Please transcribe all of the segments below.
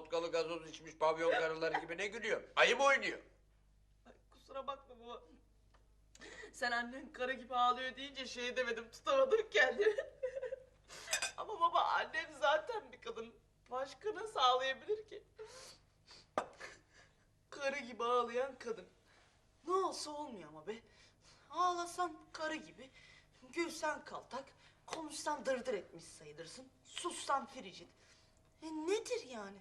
vodkalı gazoz içmiş pavyon karıları gibi ne gülüyor? Ayı mı oynuyor? Ay, kusura bakma baba. Sen annen kara gibi ağlıyor deyince şey demedim tutamadım kendimi. Ama baba annem zaten bir kadın. Başka nasıl ağlayabilir ki? Karı gibi ağlayan kadın. Ne olsa olmuyor ama be. Ağlasan karı gibi, gülsen kaltak, konuşsan dırdır etmiş sayılırsın, sussan fricit. E nedir yani?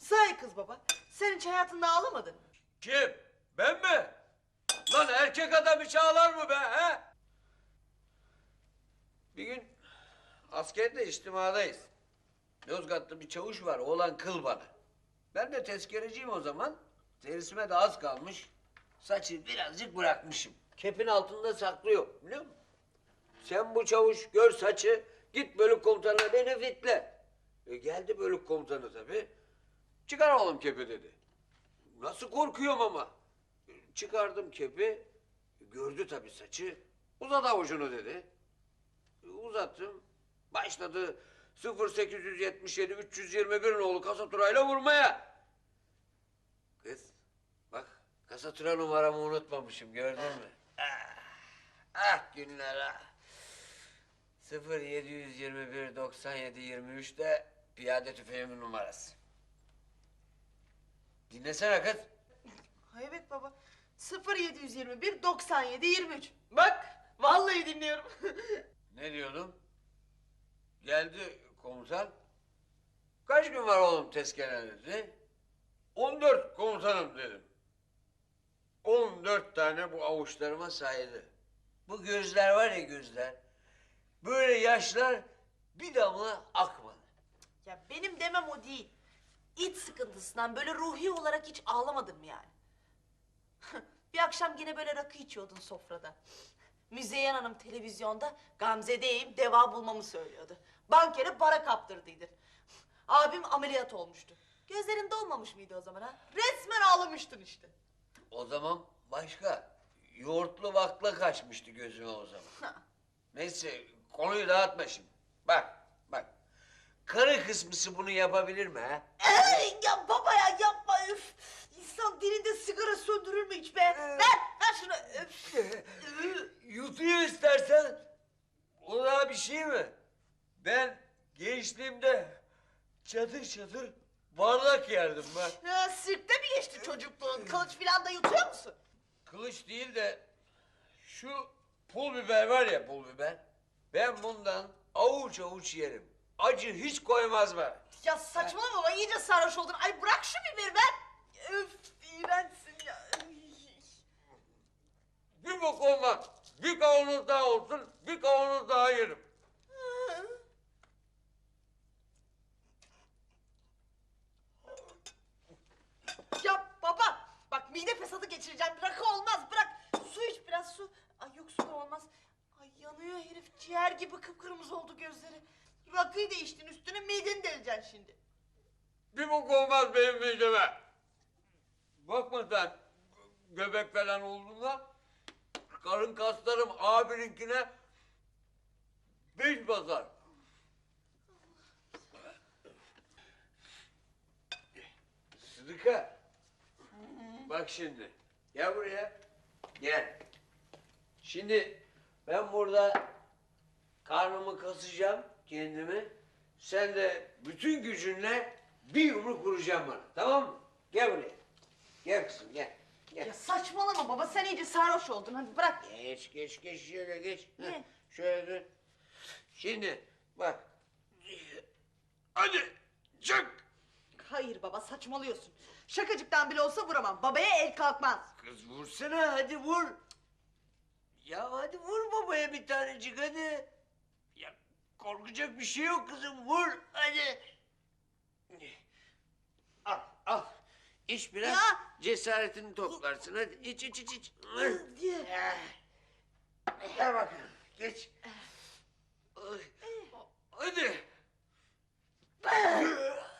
Sahi kız baba, sen hiç hayatında ağlamadın mı? Kim? Ben mi? Lan erkek adam hiç ağlar mı be he? Bir gün askerde içtimadayız. Yozgat'ta bir çavuş var oğlan kıl bana. Ben de tezkereciyim o zaman. Derisime de az kalmış. Saçı birazcık bırakmışım. Kepin altında saklıyor biliyor musun? Sen bu çavuş gör saçı git bölük komutanına beni fitle. E geldi bölük komutanı tabii. Çıkar oğlum kepi dedi. Nasıl korkuyorum ama. Çıkardım kepi. Gördü tabii saçı. Uzat avucunu dedi. Uzattım. Başladı 0877 321 oğlu kasaturayla vurmaya. Kız bak kasatura numaramı unutmamışım gördün mü? Ah, ah günler ah. 0721 97 23 de piyade tüfeğimin numarası. Dinlesene kız. Ha evet baba. 0721 97 23. Bak vallahi dinliyorum. Ne diyordum? Geldi komutan. Kaç gün var oğlum tezkere dedi. 14 komutanım dedim. 14 tane bu avuçlarıma saydı. Bu gözler var ya gözler. Böyle yaşlar bir damla akmadı. ya benim demem o değil. İç sıkıntısından böyle ruhi olarak hiç ağlamadın mı yani? bir akşam yine böyle rakı içiyordun sofrada. Müzeyyen Hanım televizyonda Gamze'deyim deva bulmamı söylüyordu. Bankere para kaptırdıydı. Abim ameliyat olmuştu. Gözlerin dolmamış mıydı o zaman ha? Resmen ağlamıştın işte. O zaman başka. Yoğurtlu bakla kaçmıştı gözüme o zaman. Neyse konuyu dağıtma şimdi. Bak. Karı kısmısı bunu yapabilir mi ha? Ey, ya baba ya yapma üf. İnsan dilinde sigara söndürür mü hiç be? Ver, ver şunu. Üf. Yutuyor istersen. O daha bir şey mi? Ben gençliğimde çatır çatır bardak yerdim ben. Sirkte mi geçti çocukluğun? Kılıç filan da yutuyor musun? Kılıç değil de şu pul biber var ya pul biber. Ben bundan avuç avuç yerim. Acı hiç koymaz bana. Ya saçmalama baba iyice sarhoş oldun. Ay bırak şu biberi ver. Öf iğrençsin ya. Bir bok olmaz. Bir kavanoz daha olsun, bir kavanoz daha yerim. Ya baba bak mide fesadı geçireceğim. Rakı olmaz bırak. Su iç biraz su. Ay yok su da olmaz. Ay yanıyor herif ciğer gibi kıpkırmızı oldu gözleri. Rakıyı da içtin üstüne mideni deleceksin şimdi. Bir bok olmaz benim mideme. Bakma sen göbek falan olduğunda karın kaslarım abininkine beş basar. Sıdıka. Bak şimdi. Gel buraya. Gel. Şimdi ben burada karnımı kasacağım kendimi. Sen de bütün gücünle bir yumruk vuracaksın bana. Tamam mı? Gel buraya. Gel kızım gel. Gel. Ya saçmalama baba sen iyice sarhoş oldun hadi bırak. Geç geç geç şöyle geç. Heh, Ne? Şöyle dön. Şimdi bak. Hadi çık. Hayır baba saçmalıyorsun. Şakacıktan bile olsa vuramam. Babaya el kalkmaz. Kız vursana hadi vur. Ya hadi vur babaya bir tanecik hadi. Korkacak bir şey yok kızım vur hadi. Al al. İç biraz Ya. cesaretini toplarsın hadi iç iç iç iç. diye. Gel bakalım geç. Ay, Hadi.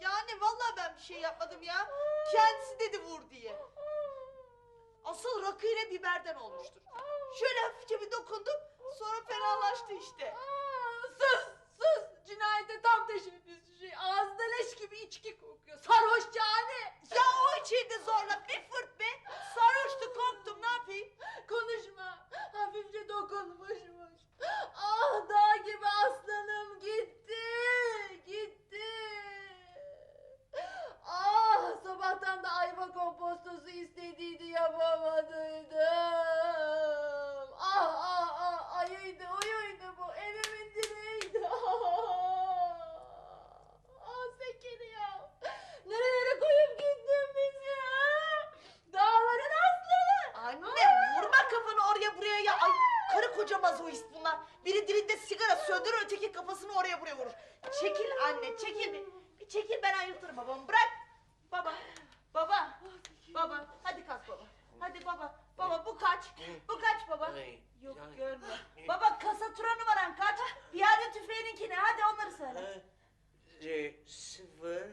Yani vallahi ben bir şey yapmadım ya. Kendisi dedi vur diye. Asıl rakıyla biberden olmuştur. Şöyle hafifçe bir dokundum sonra fenalaştı işte. Sus sus cinayete tam teşebbüs şey ağzında leş gibi içki kokuyor sarhoşçane Ya o içiydi zorla bir fırt be. Sarhoştu korktum ne yapayım? konuşma hafifçe dokunmuşmuş Biri dilinde sigara söndürür öteki kafasını oraya buraya vurur. Çekil anne çekil. Bir, bir çekil ben ayıltırım babamı bırak. Baba baba baba hadi kalk baba. Hadi baba baba bu kaç bu kaç baba. Yok görme. Baba kasa tura numaran kaç. Piyade tüfeğininkine hadi onları söyle. E, sıfır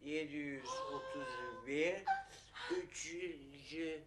yedi yüz otuz bir üçüncü